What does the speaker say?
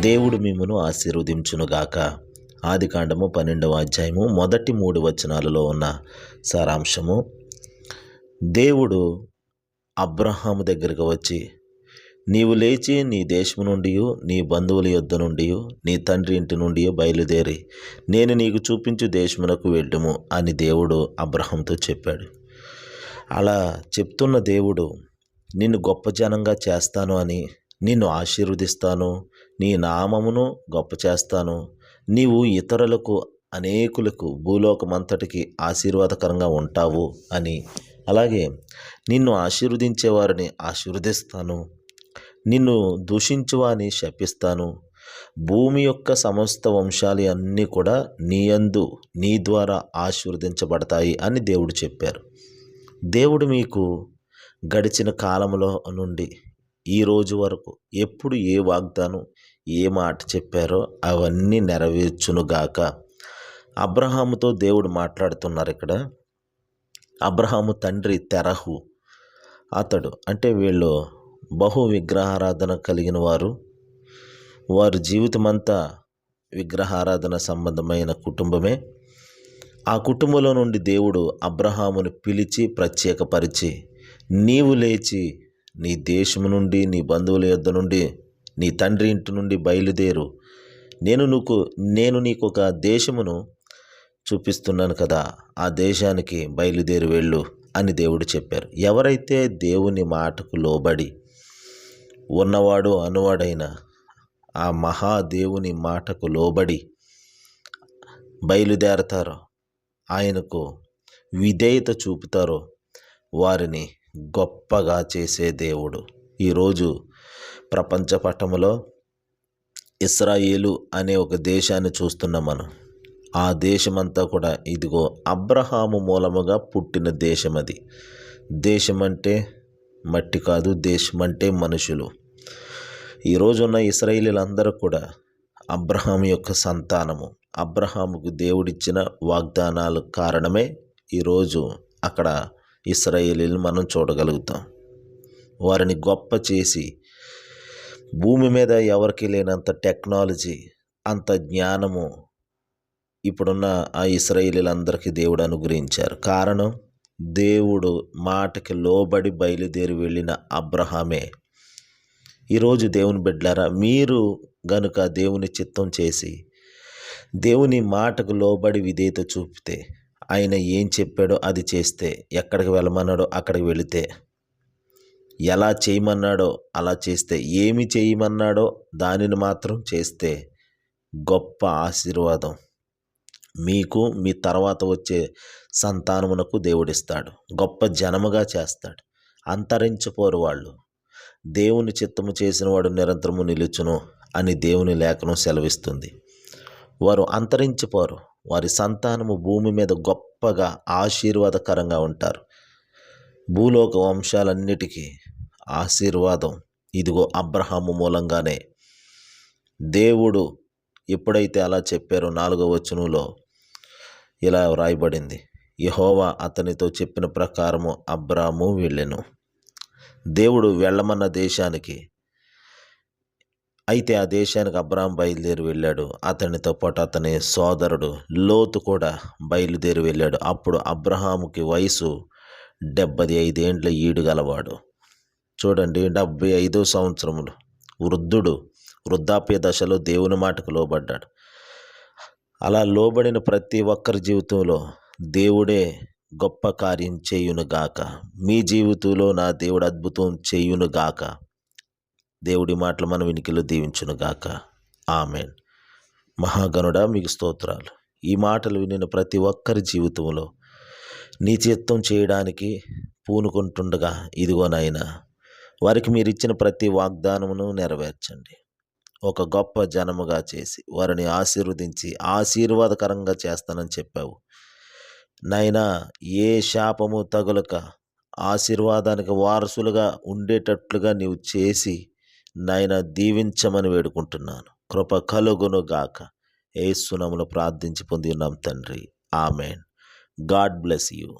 దేవుడు మిమ్మను ఆశీర్వదించునుగాక. ఆది కాండము పన్నెండవ అధ్యాయము మొదటి మూడు వచనాలలో ఉన్న సారాంశము. దేవుడు అబ్రహాము దగ్గరకు వచ్చి నీవు లేచి నీ దేశము నుండి నీ బంధువుల యొద్ద నుండి నీ తండ్రి ఇంటి నుండి బయలుదేరి నేను నీకు చూపించు దేశమునకు వెళ్ళుము అని దేవుడు అబ్రహంతో చెప్పాడు. అలా చెప్తున్న దేవుడు నిన్ను గొప్ప జనంగా చేస్తాను అని నిన్ను ఆశీర్వదిస్తాను నీ నామమును గొప్ప చేస్తాను. నీవు ఇతరులకు అనేకులకు భూలోకమంతటికి ఆశీర్వాదకరంగా ఉంటావు అని. అలాగే నిన్ను ఆశీర్వదించేవారిని ఆశీర్వదిస్తాను. నిన్ను దూషించువాని శపిస్తాను. భూమి యొక్క సమస్త వంశాలు అన్నీ కూడా నీ యందు నీ ద్వారా ఆశీర్వదించబడతాయి అని దేవుడు చెప్పారు. దేవుడు మీకు గడిచిన కాలంలో నుండి ఈ రోజు వరకు ఎప్పుడు ఏ వాగ్దానం ఏ మాట చెప్పారో అవన్నీ నెరవేర్చునుగాక. అబ్రహాముతో దేవుడు మాట్లాడుతున్నారు ఇక్కడ. అబ్రహాము తండ్రి తెరహు. అతడు అంటే వీళ్ళు బహు విగ్రహారాధన కలిగిన వారు. వారి జీవితమంతా విగ్రహారాధన సంబంధమైన కుటుంబమే. ఆ కుటుంబంలో నుండి దేవుడు అబ్రహామును పిలిచి ప్రత్యేకపరిచి నీవు లేచి నీ దేశము నుండి నీ బంధువుల యొద్ద నుండి నీ తండ్రి ఇంటి నుండి బయలుదేరు. నేను నీకు నేను నీకు ఒక దేశమును చూపిస్తున్నాను కదా ఆ దేశానికి బయలుదేరి వెళ్ళు అని దేవుడు చెప్పారు. ఎవరైతే దేవుని మాటకు లోబడి ఉన్నవాడు అనువాడైన ఆ మహాదేవుని మాటకు లోబడి బయలుదేరతారో ఆయనకు విధేయత చూపుతారో వారిని గొప్పగా చేసే దేవుడు. ఈరోజు ప్రపంచ పటములో ఇస్రాయేలు అనే ఒక దేశాన్ని చూస్తున్నాం మనం. ఆ దేశమంతా కూడా ఇదిగో అబ్రహాము మూలముగా పుట్టిన దేశం అది. దేశం అంటే మట్టి కాదు దేశం అంటే మనుషులు ఈరోజున్న ఇస్రాయేలీలందరూ కూడా అబ్రహాం యొక్క సంతానము అబ్రహాముకు దేవుడిచ్చిన వాగ్దానాల కారణమే ఈరోజు అక్కడ ఇస్రాయేలీలు మనం చూడగలుగుతాం. వారిని గొప్ప చేసి భూమి మీద ఎవరికి లేనంత టెక్నాలజీ అంత జ్ఞానము ఇప్పుడున్న ఆ ఇస్రాయేలీలందరికీ దేవుడు అనుగ్రహించారు. కారణం దేవుడు మాటకి లోబడి బయలుదేరి వెళ్ళిన అబ్రహామే. ఈరోజు దేవుని బిడ్డారా మీరు గనుక దేవుని చిత్తం చేసి దేవుని మాటకు లోబడి విధేయత చూపితే ఆయన ఏం చెప్పాడో అది చేస్తే ఎక్కడికి వెళ్ళమన్నాడో అక్కడికి వెళితే. ఎలా చేయమన్నాడో అలా చేస్తే ఏమి చేయమన్నాడో దానిని మాత్రం చేస్తే గొప్ప ఆశీర్వాదం. మీకు మీ తర్వాత వచ్చే సంతానమునకు దేవుడిస్తాడు. గొప్ప జనముగా చేస్తాడు. అంతరించిపోరు వాళ్ళు. దేవుని చిత్తము చేసిన వాడు నిరంతరము నిలుచును అని దేవుని లేఖనం సెలవిస్తుంది. వారు అంతరించిపోరు. వారి సంతానము భూమి మీద గొప్పగా ఆశీర్వాదకరంగా ఉంటారు. భూలోక వంశాలన్నిటికీ ఆశీర్వాదం. ఇదిగో అబ్రహాము మూలంగానే. దేవుడు ఎప్పుడైతే అలా చెప్పారో నాలుగో వచనంలో ఇలా వ్రాయబడింది. యహోవా అతనితో చెప్పిన ప్రకారము అబ్రాము వెళ్ళెను. దేవుడు వెళ్ళమన్న దేశానికి అయితే ఆ దేశానికి అబ్రాహం బయలుదేరి వెళ్ళాడు. అతనితో పాటు అతని సోదరుడు లోతు కూడా బయలుదేరి వెళ్ళాడు. అప్పుడు అబ్రహాముకి వయసు డెబ్బై ఐదేండ్ల ఈడు గలవాడు. చూడండి డెబ్బై ఐదో సంవత్సరములు. వృద్ధుడు వృద్ధాప్య దశలో దేవుని మాటకు లోబడ్డాడు. అలా లోబడిన ప్రతి ఒక్కరి జీవితంలో దేవుడే గొప్ప కార్యం చేయునుగాక. మీ జీవితంలో నా దేవుడు అద్భుతం చేయునుగాక. దేవుడి మాటలు మన వినికిలో దీవించునుగాక ఆమెన్. మహాగణుడ మీకు స్తోత్రాలు. ఈ మాటలు వినిన ప్రతి ఒక్కరి జీవితంలో నీ చిత్తం చేయడానికి పూనుకుంటుండగా ఇదిగో వారికి మీరు ఇచ్చిన ప్రతి వాగ్దానమును నెరవేర్చండి. ఒక గొప్ప జనముగా చేసి వారిని ఆశీర్వదించి ఆశీర్వాదకరంగా చేస్తానని చెప్పావు. నైనా ఏ శాపము తగులక ఆశీర్వాదానికి వారసులుగా ఉండేటట్లుగా నీవు చేసి నాయన దీవించమని వేడుకుంటున్నాను. కృప కలుగును గాక. ఏ సునములు ప్రార్థించి పొంది ఉన్నాం తండ్రి. ఆమెన్. God bless you.